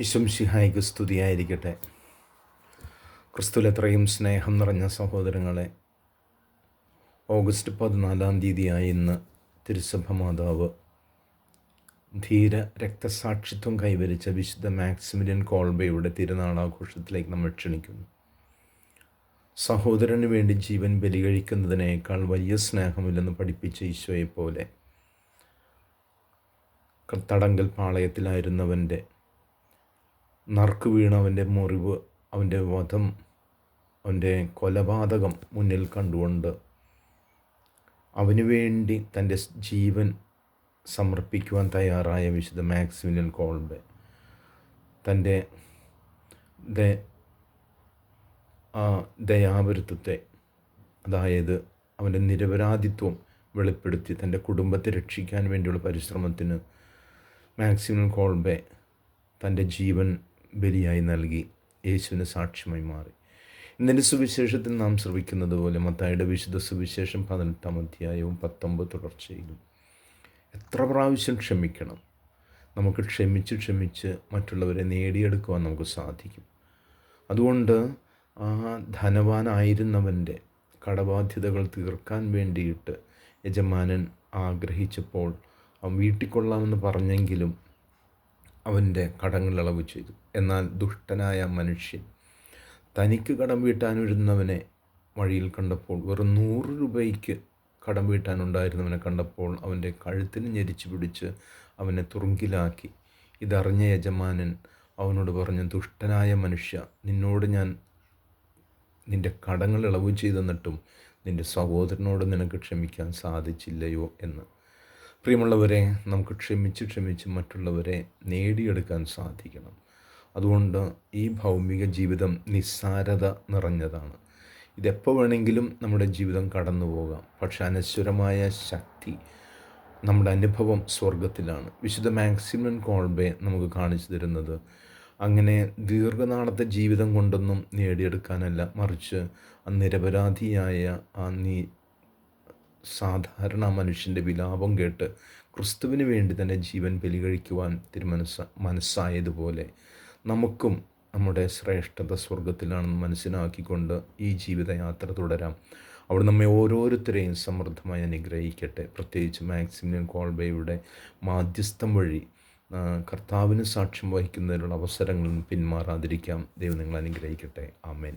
വിശംസിഹായിക്ക് സ്തുതിയായിരിക്കട്ടെ. ക്രിസ്തുലെത്രയും സ്നേഹം നിറഞ്ഞ സഹോദരങ്ങളെ ഓഗസ്റ്റ് പതിനാലാം തീയതിയായി ഇന്ന് തിരുസഭ മാതാവ് ധീര രക്തസാക്ഷിത്വം കൈവരിച്ച വിശുദ്ധ മാക്സിമിലിയൻ കോൾബയുടെ തിരുനാളാഘോഷത്തിലേക്ക് നമ്മൾ ക്ഷണിക്കുന്നു. സഹോദരന് വേണ്ടി ജീവൻ ബലികഴിക്കുന്നതിനേക്കാൾ വലിയ സ്നേഹമില്ലെന്ന് പഠിപ്പിച്ച ഈശോയെപ്പോലെ പോലെ തടങ്കൽ പാളയത്തിലായിരുന്നവന്റെ നറുക്ക് വീണ അവന്റെ മുറിവ് അവന്റെ വധം അവന്റെ കൊലപാതകം മുന്നിൽ കണ്ടുകൊണ്ട് അവന് വേണ്ടി തന്റെ ജീവൻ സമർപ്പിക്കുവാൻ തയ്യാറായ വിശുദ്ധ മാക്സിമിലിയൻ കോൾബെ തന്റെ ദയാപരുത്വത്തെ അതായത് അവന്റെ നിരപരാധിത്വം വെളിപ്പെടുത്തി തന്റെ കുടുംബത്തെ രക്ഷിക്കാൻ വേണ്ടിയുള്ള പരിശ്രമത്തിന് മാക്സിമം കോൾബെ തന്റെ ജീവൻ ബലിയായി നൽകി യേശുവിന് സാക്ഷ്യമായി മാറി. ഇന്നലെ സുവിശേഷത്തിൽ നാം ശ്രവിക്കുന്നത് പോലെ മത്തായുടെ വിശുദ്ധ സുവിശേഷം പതിനെട്ടാം അധ്യായവും പത്തൊമ്പത് തുടർച്ചയിലും എത്ര പ്രാവശ്യം ക്ഷമിക്കണം? നമുക്ക് ക്ഷമിച്ച് ക്ഷമിച്ച് മറ്റുള്ളവരെ നേടിയെടുക്കുവാൻ നമുക്ക് സാധിക്കും. അതുകൊണ്ട് ആ ധനവാനായിരുന്നവന്റെ കടബാധ്യതകൾ തീർക്കാൻ വേണ്ടിയിട്ട് യജമാനൻ ആഗ്രഹിച്ചപ്പോൾ വീട്ടിൽ പറഞ്ഞെങ്കിലും അവന്റെ കടങ്ങൾ ഇളവ് ചെയ്തു. എന്നാൽ ദുഷ്ടനായ മനുഷ്യൻ തനിക്ക് കടം വീട്ടാനിരുന്നവനെ വഴിയിൽ കണ്ടപ്പോൾ വെറും നൂറ് രൂപയ്ക്ക് കടം വീട്ടാനുണ്ടായിരുന്നവനെ കണ്ടപ്പോൾ അവന്റെ കഴുത്തിന് ഞെരിച്ചു പിടിച്ച് അവനെ തുറുങ്കിലാക്കി. ഇതറിഞ്ഞ യജമാനൻ അവനോട് പറഞ്ഞു ദുഷ്ടനായ മനുഷ്യ നിന്നോട് ഞാൻ നിന്റെ കടങ്ങൾ ഇളവ് ചെയ്തെന്നിട്ടും നിന്റെ സഹോദരനോട് നിനക്ക് ക്ഷമിക്കാൻ സാധിച്ചില്ലയോ? എന്ന്. പ്രിയമുള്ളവരെ നമുക്ക് ക്ഷമിച്ച് ക്ഷമിച്ച് മറ്റുള്ളവരെ നേടിയെടുക്കാൻ സാധിക്കണം. അതുകൊണ്ട് ഈ ഭൗമിക ജീവിതം നിസ്സാരത നിറഞ്ഞതാണ്. ഇതെപ്പോൾ വേണമെങ്കിലും നമ്മുടെ ജീവിതം കടന്നു പോകാം. പക്ഷെ അനശ്വരമായ ശക്തി നമ്മുടെ അനുഭവം സ്വർഗത്തിലാണ് വിശുദ്ധ മാക്സിമൻ കോൾബെ നമുക്ക് കാണിച്ചു തരുന്നത് അങ്ങനെ ദീർഘനാളത്തെ ജീവിതം കൊണ്ടൊന്നും നേടിയെടുക്കാനല്ല മറിച്ച് നിരപരാധിയായ ആ നീ സാധാരണ മനുഷ്യന്റെ വിലാപം കേട്ട് ക്രിസ്തുവിന് വേണ്ടി തന്നെ ജീവൻ ബലികഴിക്കുവാൻ തിരുമനസ്സ മനസ്സായതുപോലെ നമുക്കും നമ്മുടെ ശ്രേഷ്ഠത സ്വർഗത്തിലാണെന്ന് മനസ്സിലാക്കിക്കൊണ്ട് ഈ ജീവിതയാത്ര തുടരാം. അവിടെ നമ്മെ ഓരോരുത്തരെയും സമൃദ്ധമായി അനുഗ്രഹിക്കട്ടെ. പ്രത്യേകിച്ച് മാക്സിമിലിയൻ കോൾബയുടെ മാധ്യസ്ഥം വഴി കർത്താവിന് സാക്ഷ്യം വഹിക്കുന്നതിനുള്ള അവസരങ്ങളും പിന്മാറാതിരിക്കാം. ദൈവം നിങ്ങൾ അനുഗ്രഹിക്കട്ടെ. ആമേൻ.